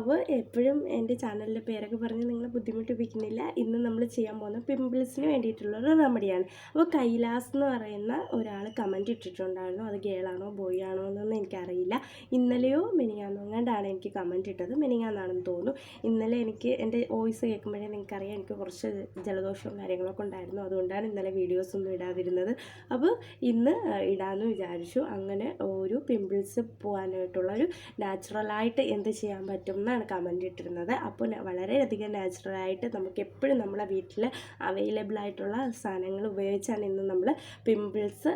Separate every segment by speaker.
Speaker 1: അപ്പോൾ എപ്പോഴും എന്റെ ചാനലിന്റെ പേരൊക്കെ പറഞ്ഞ് നിങ്ങളെ ബുദ്ധിമുട്ടിപ്പിക്കുന്നില്ല. ഇന്ന് നമ്മൾ ചെയ്യാൻ പോകുന്ന പിമ്പിൾസിന് വേണ്ടിയിട്ടുള്ളൊരു റെമഡിയാണ്. അപ്പോൾ കൈലാസ് എന്ന് പറയുന്ന ഒരാൾ കമന്റ് ഇട്ടിട്ടുണ്ടായിരുന്നു. അത് ഗേളാണോ ബോയ് ആണോ എന്നൊന്നും എനിക്കറിയില്ല. ഇന്നലെയോ മെനിങ്ങാന്നോ എങ്ങാണ്ടാണ് എനിക്ക് കമന്റ് ഇട്ടത്. മെനിങ്ങാന്നാണെന്ന് തോന്നുന്നു. ഇന്നലെ എനിക്ക് എന്റെ വോയിസ് കേൾക്കുമ്പോഴേ നിങ്ങൾക്കറിയാം എനിക്ക് കുറച്ച് ജലദോഷവും കാര്യങ്ങളൊക്കെ ഉണ്ടായിരുന്നു. അതുകൊണ്ടാണ് ഇന്നലെ വീഡിയോസ് ഒന്നും ഇടാതിരുന്നത്. അപ്പോൾ ഇന്ന് ഇടാമെന്ന് വിചാരിച്ചു. അങ്ങനെ ഒരു പിമ്പിൾസ് പോകാനായിട്ടുള്ള ഒരു നാച്ചുറലായിട്ട് എന്ത് ചെയ്യാൻ പറ്റും എന്നാണ് കമന്റ് ഇട്ടിരുന്നത്. അപ്പോൾ വളരെയധികം നാച്ചുറലായിട്ട് നമുക്ക് എപ്പോഴും നമ്മളെ വീട്ടിൽ അവൈലബിൾ ആയിട്ടുള്ള സാധനങ്ങൾ ഉപയോഗിച്ചാണ് ഇന്ന് നമ്മൾ പിമ്പിൾസ്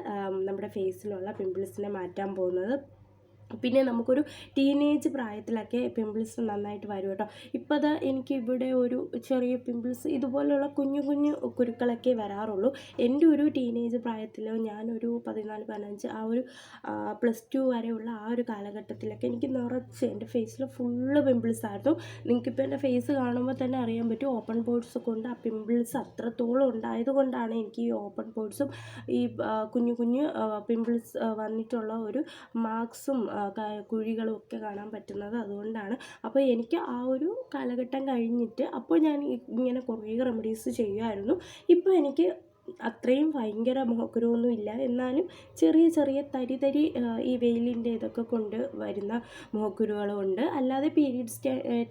Speaker 1: നമ്മുടെ ഫേസിലുള്ള പിമ്പിൾസിനെ മാറ്റാൻ പോകുന്നത്. പിന്നെ നമുക്കൊരു ടീനേജ് പ്രായത്തിലൊക്കെ പിമ്പിൾസ് നന്നായിട്ട് വരും കേട്ടോ. ഇപ്പോൾ അത് എനിക്ക് ഇവിടെ ഒരു ചെറിയ പിമ്പിൾസ് ഇതുപോലെയുള്ള കുഞ്ഞു കുഞ്ഞു കുരുക്കളൊക്കെ വരാറുള്ളൂ. എന്റെ ഒരു ടീനേജ് പ്രായത്തിലോ ഞാനൊരു പതിനാല് പതിനഞ്ച് ആ ഒരു പ്ലസ് ടു വരെയുള്ള ആ ഒരു കാലഘട്ടത്തിലൊക്കെ എനിക്ക് നിറച്ച് എന്റെ ഫേസിൽ ഫുള്ള് പിമ്പിൾസ് ആയിരുന്നു. നിങ്ങൾക്കിപ്പോൾ എന്റെ ഫേസ് കാണുമ്പോൾ തന്നെ അറിയാൻ പറ്റും ഓപ്പൺ പോർട്സ് കൊണ്ട് ആ പിമ്പിൾസ് അത്രത്തോളം ഉണ്ടായത് കൊണ്ടാണ് എനിക്ക് ഈ ഓപ്പൺ പോർട്സും ഈ കുഞ്ഞു കുഞ്ഞു പിമ്പിൾസ് വന്നിട്ടുള്ള ഒരു മാർക്സും കുഴികളും ഒക്കെ കാണാൻ പറ്റുന്നത് അതുകൊണ്ടാണ്. അപ്പോൾ എനിക്ക് ആ ഒരു കാലഘട്ടം കഴിഞ്ഞിട്ട് അപ്പോൾ ഞാൻ ഇങ്ങനെ കുറേ റെമഡീസ് ചെയ്യുമായിരുന്നു. ഇപ്പോൾ എനിക്ക് അത്രയും ഭയങ്കര മുഖക്കുരുവൊന്നും ഇല്ല. എന്നാലും ചെറിയ ചെറിയ തരി തരി ഈ വെയിലിന്റെ ഇതൊക്കെ കൊണ്ട് വരുന്ന മുഖക്കുരുകളുണ്ട് അല്ലാതെ പീരീഡ്സ്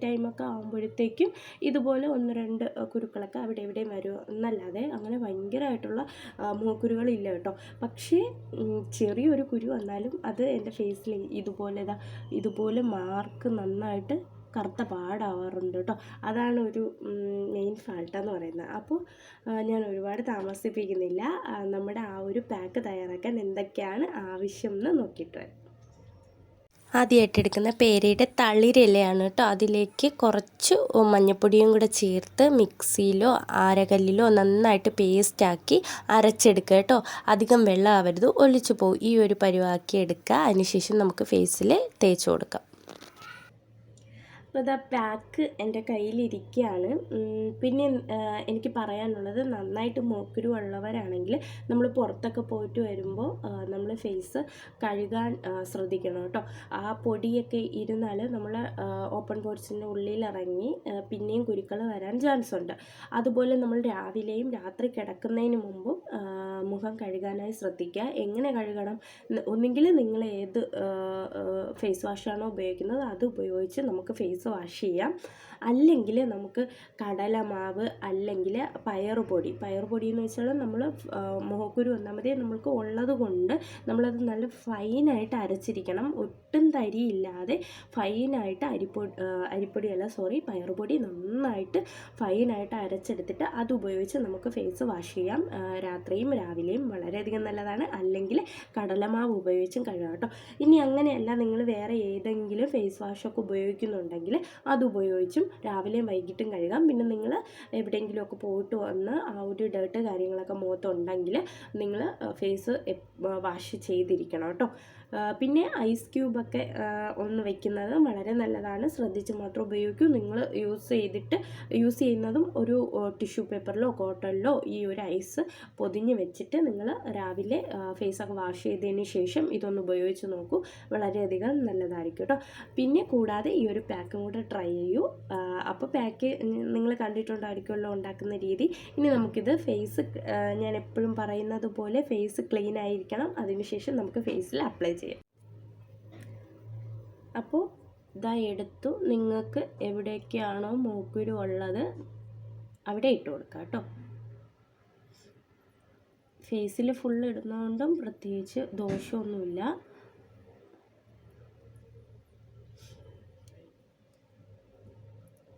Speaker 1: ടൈമൊക്കെ ആകുമ്പോഴത്തേക്കും ഇതുപോലെ ഒന്ന് രണ്ട് കുരുക്കളൊക്കെ അവിടെ എവിടെയും വരും എന്നല്ലാതെ അങ്ങനെ ഭയങ്കരമായിട്ടുള്ള ആ, മുഖക്കുരുകളില്ല കേട്ടോ. പക്ഷേ ചെറിയൊരു കുരു വന്നാലും അത് എന്റെ ഫേസിൽ ഇതുപോലെ ഇതുപോലെ മാർക്ക് നന്നായിട്ട് കറുത്ത പാടാവാറുണ്ട് കേട്ടോ അതാണ് ഒരു മെയിൻ ഫാൾട്ട് എന്ന് പറയുന്നത്. അപ്പോൾ ഞാൻ ഒരുപാട് താമസിപ്പിക്കുന്നില്ല. നമ്മുടെ ആ ഒരു പാക്ക് തയ്യാറാക്കാൻ എന്തൊക്കെയാണ് ആവശ്യം എന്ന് നോക്കിയിട്ട് വരാം. ആദ്യമായിട്ട് എടുക്കുന്ന പേരയുടെ തളിരിലയാണ് കേട്ടോ അതിലേക്ക് കുറച്ച് മഞ്ഞപ്പൊടിയും കൂടെ ചേർത്ത് മിക്സിയിലോ ആരകല്ലിലോ നന്നായിട്ട് പേസ്റ്റാക്കി അരച്ചെടുക്കുക കേട്ടോ അധികം വെള്ളം ആവരുത് ഒലിച്ചു പോകും ഈ ഒരു പരിവാക്കി എടുക്കുക. അതിനുശേഷം നമുക്ക് ഫേസിൽ തേച്ച് കൊടുക്കാം. അപ്പോൾ ഇതാ പാക്ക് എന്റെ കയ്യിലിരിക്കുകയാണ് പിന്നെ എനിക്ക് പറയാനുള്ളത് നന്നായിട്ട് മൂക്കുരു ഉള്ളവരാണെങ്കിൽ നമ്മൾ പുറത്തൊക്കെ പോയിട്ട് വരുമ്പോൾ നമ്മൾ ഫേസ് കഴുകാൻ ശ്രദ്ധിക്കണം കേട്ടോ. ആ പൊടിയൊക്കെ ഇരുന്നാൽ നമ്മൾ ഓപ്പൺ പോർച്ചിന്റെ ഉള്ളിലിറങ്ങി പിന്നെയും കുരുക്കൾ വരാൻ ചാൻസ് ഉണ്ട്. അതുപോലെ നമ്മൾ രാവിലെയും രാത്രി കിടക്കുന്നതിന് മുമ്പും മുഖം കഴുകാനായി ശ്രദ്ധിക്കുക. എങ്ങനെ കഴുകണം? ഒന്നുകിൽ നിങ്ങൾ ഏത് ഫേസ് വാഷാണോ ഉപയോഗിക്കുന്നത് അത് ഉപയോഗിച്ച് നമുക്ക് ഫേസ് വാഷ് ചെയ്യാം. അല്ലെങ്കിൽ നമുക്ക് കടലമാവ് അല്ലെങ്കിൽ പയറുപൊടി. പയറുപൊടി എന്ന് വെച്ചാൽ നമ്മൾ മുഖക്കുരു ഒന്നാമതേ നമ്മൾക്ക് ഉള്ളത് കൊണ്ട് നമ്മളത് നല്ല ഫൈനായിട്ട് അരച്ചിരിക്കണം. ഒട്ടും തരിയില്ലാതെ ഫൈനായിട്ട് അരിപ്പൊടി അരിപ്പൊടിയല്ല സോറി പയറുപൊടി നന്നായിട്ട് ഫൈനായിട്ട് അരച്ചെടുത്തിട്ട് അത് ഉപയോഗിച്ച് നമുക്ക് ഫേസ് വാഷ് ചെയ്യാം. രാത്രിയും രാവിലെയും വളരെയധികം നല്ലതാണ്. അല്ലെങ്കിൽ കടലമാവ് ഉപയോഗിച്ചും കഴുകാം കേട്ടോ. ഇനി അങ്ങനെയല്ല നിങ്ങൾ വേറെ ഏതെങ്കിലും ഫേസ് വാഷൊക്കെ ഉപയോഗിക്കുന്നുണ്ടെങ്കിൽ അത് ഉപയോഗിച്ചും രാവിലെയും വൈകിട്ടും കഴുകാം. പിന്നെ നിങ്ങൾ എവിടെയെങ്കിലുമൊക്കെ പോയിട്ട് വന്ന് ആ ഒരു ഡേർട്ട് കാര്യങ്ങളൊക്കെ മുഖത്തുണ്ടെങ്കിൽ നിങ്ങൾ ഫേസ് വാഷ് ചെയ്തിരിക്കണം കേട്ടോ. പിന്നെ ഐസ് ക്യൂബൊക്കെ ഒന്ന് വെക്കുന്നത് വളരെ നല്ലതാണ്. ശ്രദ്ധിച്ച് മാത്രം ഉപയോഗിക്കൂ. നിങ്ങൾ യൂസ് ചെയ്തിട്ട് യൂസ് ചെയ്യുന്നതും ഒരു ടിഷ്യൂ പേപ്പറിലോ കോട്ടണിലോ ഈ ഒരു ഐസ് പൊതിഞ്ഞ് വെച്ചിട്ട് നിങ്ങൾ രാവിലെ ഫേസൊക്കെ വാഷ് ചെയ്തതിന് ശേഷം ഇതൊന്ന് ഉപയോഗിച്ച് നോക്കൂ. വളരെയധികം നല്ലതായിരിക്കും കേട്ടോ പിന്നെ കൂടാതെ ഈ ഒരു പാക്കും കൂടെ ട്രൈ ചെയ്യൂ. അപ്പോൾ പാക്ക് നിങ്ങൾ കണ്ടിട്ടുണ്ടായിരിക്കുമല്ലോ ഉണ്ടാക്കുന്ന രീതി. ഇനി നമുക്കിത് ഫേസ് ഞാൻ എപ്പോഴും പറയുന്നത് പോലെ ഫേസ് ക്ലീൻ ആയിരിക്കണം. അതിനുശേഷം നമുക്ക് ഫേസിൽ അപ്ലൈ ചെയ്യാം. അപ്പോൾ ഇതാ എടുത്തു. നിങ്ങൾക്ക് എവിടെയൊക്കെയാണോ മൂക്കുരു ഉള്ളത് അവിടെ ഇട്ട് കൊടുക്കുക കേട്ടോ. ഫേസിൽ ഫുൾ ഇടുന്നതുകൊണ്ടും പ്രത്യേകിച്ച് ദോഷമൊന്നുമില്ല.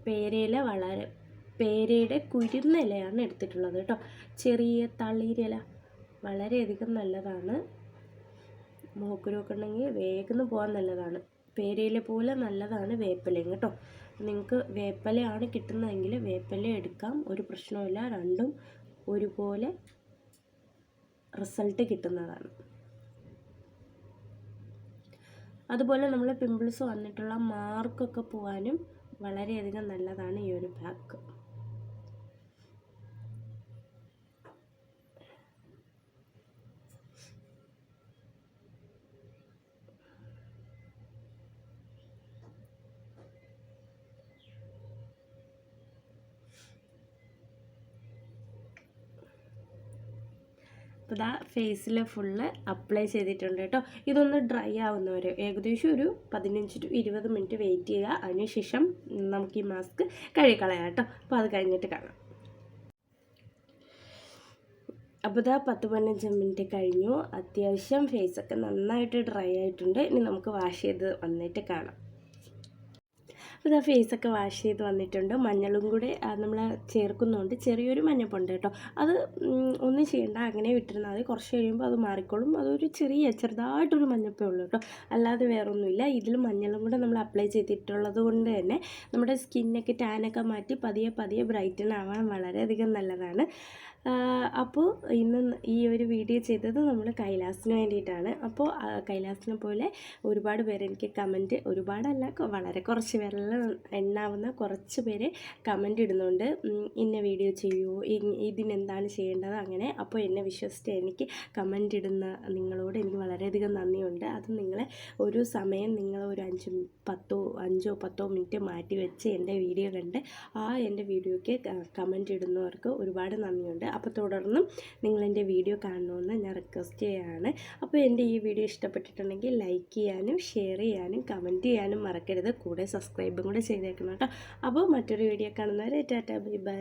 Speaker 1: പേരയില വളരെ പേരയുടെ കുരുന്നിലയാണ് എടുത്തിട്ടുള്ളത് കേട്ടോ. ചെറിയ തളിരില വളരെയധികം നല്ലതാണ്. മൂക്കുരുവൊക്കെ ഉണ്ടെങ്കിൽ വേഗം പോകാൻ നല്ലതാണ്. പേരയില പോലെ നല്ലതാണ് വേപ്പിലയും കേട്ടോ. നിങ്ങൾക്ക് വേപ്പിലയാണ് കിട്ടുന്നതെങ്കിൽ വേപ്പില എടുക്കാം. ഒരു പ്രശ്നവുമില്ല. രണ്ടും ഒരുപോലെ റിസൾട്ട് കിട്ടുന്നതാണ്. അതുപോലെ നമ്മൾ പിമ്പിൾസ് വന്നിട്ടുള്ള മാർക്കൊക്കെ പോകാനും വളരെയധികം നല്ലതാണ് ഈ ഒരു പാക്ക്. അപ്പോൾ ഇതാ ഫേസിൽ ഫുള്ള് അപ്ലൈ ചെയ്തിട്ടുണ്ട് കേട്ടോ ഇതൊന്ന് ഡ്രൈ ആവുന്ന വരെ ഏകദേശം ഒരു പതിനഞ്ച് ടു ഇരുപത് മിനിറ്റ് വെയിറ്റ് ചെയ്യുക. അതിനുശേഷം നമുക്ക് ഈ മാസ്ക് കഴുകളയാം കേട്ടോ അപ്പോൾ അത് കഴിഞ്ഞിട്ട് കാണാം. അപ്പോൾ ഇതാ പത്ത് പതിനഞ്ച് മിനിറ്റ് കഴിഞ്ഞു. അത്യാവശ്യം ഫേസൊക്കെ നന്നായിട്ട് ഡ്രൈ ആയിട്ടുണ്ട്. ഇനി നമുക്ക് വാഷ് ചെയ്ത് വന്നിട്ട് കാണാം. അപ്പോൾ ഇതാ ഫേസൊക്കെ വാഷ് ചെയ്ത് വന്നിട്ടുണ്ട്. മഞ്ഞളും കൂടെ നമ്മൾ ചേർക്കുന്നുണ്ട് ചെറിയൊരു മഞ്ഞപ്പുണ്ട് കേട്ടോ. അത് ഒന്നും ചെയ്യേണ്ട. അങ്ങനെ വിട്ടിരുന്നാൽ മതി. കുറച്ച് കഴിയുമ്പോൾ അത് മാറിക്കോളും. അതൊരു ചെറിയ ചെറുതായിട്ടൊരു മഞ്ഞപ്പേ ഉള്ളൂ കേട്ടോ. അല്ലാതെ വേറൊന്നുമില്ല. ഇതിൽ മഞ്ഞളും കൂടെ നമ്മൾ അപ്ലൈ ചെയ്തിട്ടുള്ളത് കൊണ്ട് തന്നെ നമ്മുടെ സ്കിന്നൊക്കെ ടാനൊക്കെ മാറ്റി പതിയെ പതിയെ ബ്രൈറ്റൻ ആവാൻ വളരെയധികം നല്ലതാണ്. അപ്പോൾ ഇന്ന് ഈ ഒരു വീഡിയോ ചെയ്തത് നമ്മൾ കൈലാസിന് വേണ്ടിയിട്ടാണ്. അപ്പോൾ കൈലാസിനെ പോലെ ഒരുപാട് പേര് എനിക്ക് കമന്റ് ഒരുപാടല്ല വളരെ കുറച്ച് പേരെല്ലാം എണ്ണാവുന്ന കുറച്ച് പേര് കമന്റ് ഇടുന്നുണ്ട്. ഇന്ന വീഡിയോ ചെയ്യൂ ഇതിനെന്താണ് ചെയ്യേണ്ടത് അങ്ങനെ. അപ്പോൾ എന്നെ വിശ്വസിച്ച് എനിക്ക് കമന്റ് ഇടുന്ന നിങ്ങളോട് എനിക്ക് വളരെയധികം നന്ദിയുണ്ട്. അത് നിങ്ങളെ ഒരു സമയം നിങ്ങൾ ഒരു അഞ്ച് പത്തോ അഞ്ചോ പത്തോ മിനിറ്റ് മാറ്റി വെച്ച് എന്റെ വീഡിയോ കണ്ട് ആ എന്റെ വീഡിയോയ്ക്ക് കമന്റ് ഇടുന്നവർക്ക് ഒരുപാട് നന്ദിയുണ്ട്. അപ്പോൾ തുടർന്നും നിങ്ങളെന്റെ വീഡിയോ കാണണമെന്ന് ഞാൻ റിക്വസ്റ്റ് ചെയ്യുകയാണ് അപ്പോൾ എന്റെ ഈ വീഡിയോ ഇഷ്ടപ്പെട്ടിട്ടുണ്ടെങ്കിൽ ലൈക്ക് ചെയ്യാനും ഷെയർ ചെയ്യാനും കമന്റ് ചെയ്യാനും മറക്കരുത്. കൂടെ സബ്സ്ക്രൈബും കൂടെ ചെയ്തേക്കണം കേട്ടോ അപ്പോൾ മറ്റൊരു വീഡിയോ കാണുന്നവരെ ടാറ്റാ ബൈ ബൈ.